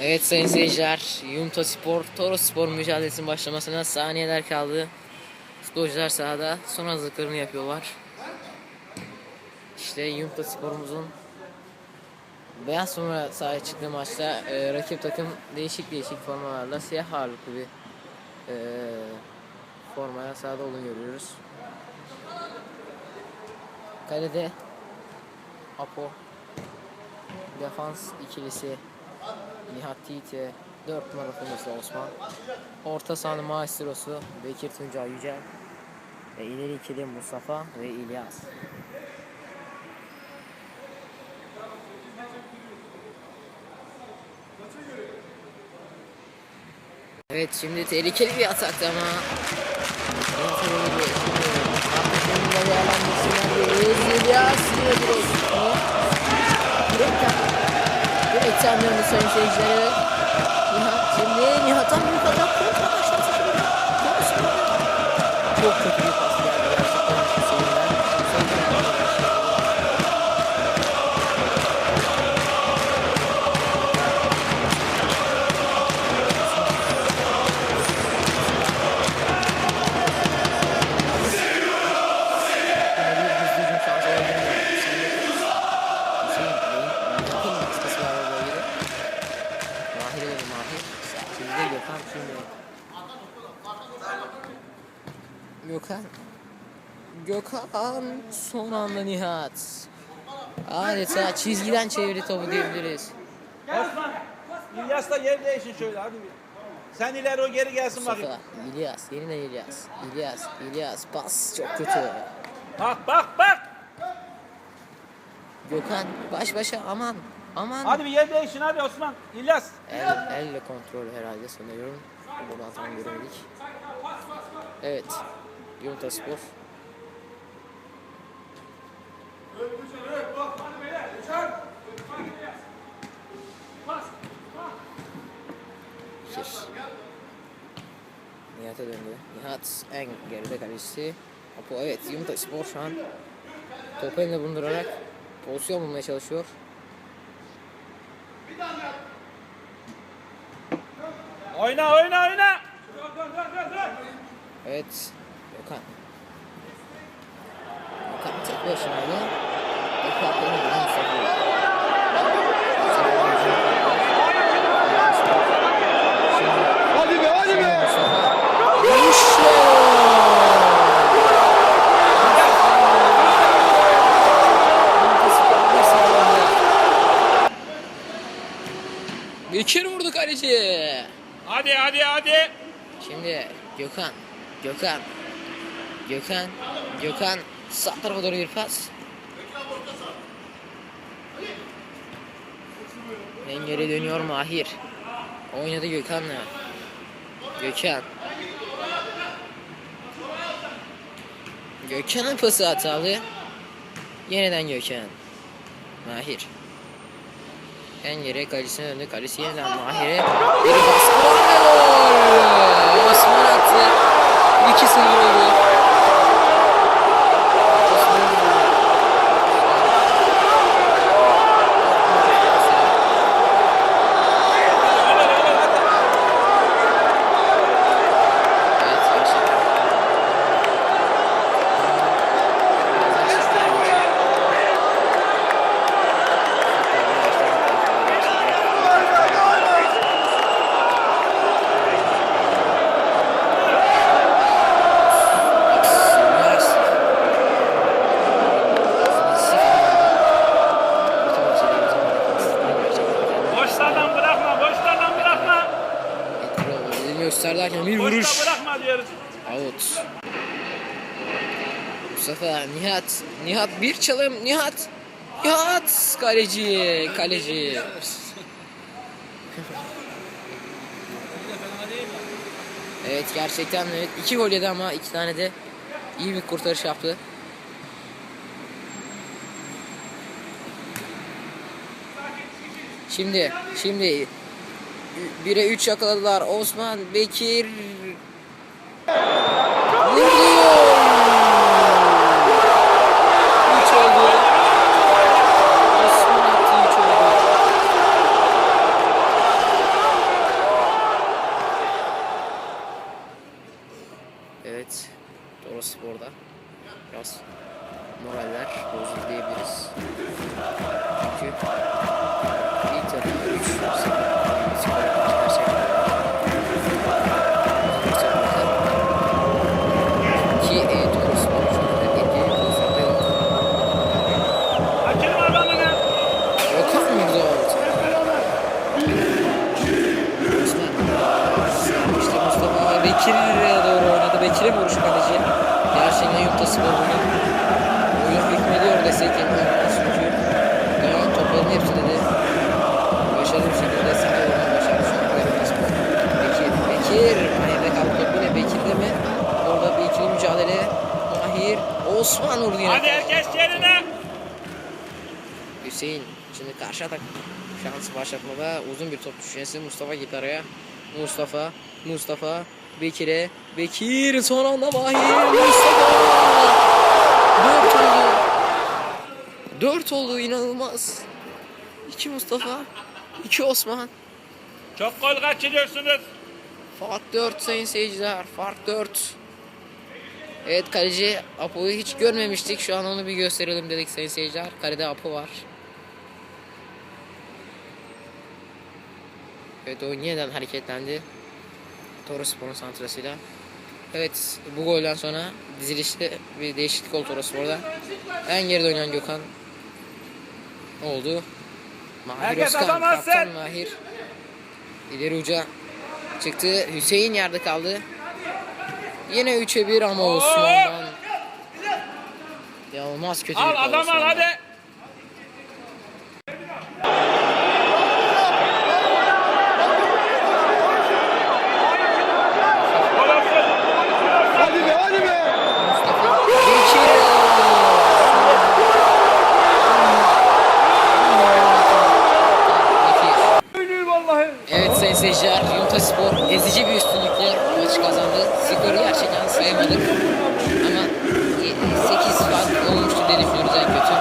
Evet sayın seyirciler, Yumta Spor, Toros Spor mücadelesinin başlamasına saniyeler kaldı. Futbolcular sahada son hazırlıklarını yapıyorlar. İşte Yumta Spor'umuzun beyaz sonra sahaya çıktığı maçta e, rakip takım değişik değişik formalarla siyah ağırlıklı bir e, formaya sahada olduğunu görüyoruz. Kalede Apo Defans ikilisi Nihat Tite 4 numara forması Osman. Orta sahanın maestrosu Bekir Tuncay Yücel. Ve ileri ikili Mustafa ve İlyas. Evet şimdi tehlikeli bir atakta ama İlyas Döndü sayın seyircileri. Nihat şimdi Nihat'tan büyük atak kontra Konusunda Çok kötü bir pas Gökhan. Gökhan son anda Nihat. Adeta çizgiden çeviri topu diyebiliriz. Osman, İlyas'la yer değişin şöyle hadi bir. Sen ileri o geri gelsin bakayım. Mustafa, İlyas, yerine İlyas. İlyas, İlyas pas çok kötü. Bak bak bak. Gökhan baş başa aman aman. Hadi bir yer değişin hadi Osman. İlyas. El, elle kontrol herhalde sanıyorum. Buradan tam göremedik. Evet. Yumta Spor. Şiş. Nihat'a döndü. Nihat en geride kalecisi. Apo evet Yumta Spor şu an topu elinde bulundurarak pozisyon bulmaya çalışıyor. Oyna oyna oyna. Evet. Gökhan. Gökhan tek. Hadi be hadi be. Bekir vurdu kaleci. Hadi hadi hadi. Şimdi Gökhan. Gökhan. Gökhan. Gökhan. Sağ tarafa doğru bir pas. En geri dönüyor Mahir. Oynadı Gökhan'la. Gökhan. Gökhan'ın pası hatalı. Yeniden Gökhan. Mahir. En geri kalecisine döndü. Kalesi yeniden Mahir'e. Bir baskı. Osman attı. 2-0 oldu. Gösterdi bir Boşta vuruş. bırakma diyoruz. Out. Mustafa, Nihat, Nihat bir çalım, Nihat, Nihat, kaleci, kaleci. evet gerçekten evet iki gol yedi ama iki tane de iyi bir kurtarış yaptı. Şimdi, şimdi 1'e 3 yakaladılar. Osman Bekir vuruyor. 3 oldu. Osman attı Evet. Doğru sporda. Biraz moraller bozuldu diyebiliriz. Çünkü Yurtta Spor bunu oyun hükmediyor desek inanılmaz çünkü. Ya topların hepsi dedi. Başarılı bir şekilde sahaya olmayı başardı şu an Yurtta Spor. Bekir, Bekir. Kaldı top yine Bekir'de mi? Orada bir ikili mücadele. Mahir, Osman vurdu yine. Hadi herkes yerine. Hüseyin şimdi karşı atak şansı başlatmada uzun bir top düşüncesi Mustafa gitti araya. Mustafa, Mustafa, Bekir'e, Bekir son anda Mahir, Mustafa. Dört oldu. Dört oldu inanılmaz. İki Mustafa, iki Osman. Çok gol kaçırıyorsunuz. Fark 4 sayın seyirciler. Fark 4. Evet kaleci Apo'yu hiç görmemiştik. Şu an onu bir gösterelim dedik sayın seyirciler. Kalede Apo var. Evet o yeniden hareketlendi. Torospor'un santrasıyla. Evet bu golden sonra dizilişte bir değişiklik oldu Torospor'da. En geride oynayan Gökhan oldu. Mahir Herkes Özkan, kaptan Mahir. İleri uca çıktı. Hüseyin yerde kaldı. Yine 3'e 1 ama Osman'dan. İnanılmaz kötü bir Al adam al hadi. izleyiciler Yunta Spor ezici bir üstünlükle maçı kazandı. Skoru gerçekten sayamadık ama 8 fark olmuştu deniliyoruz en kötü.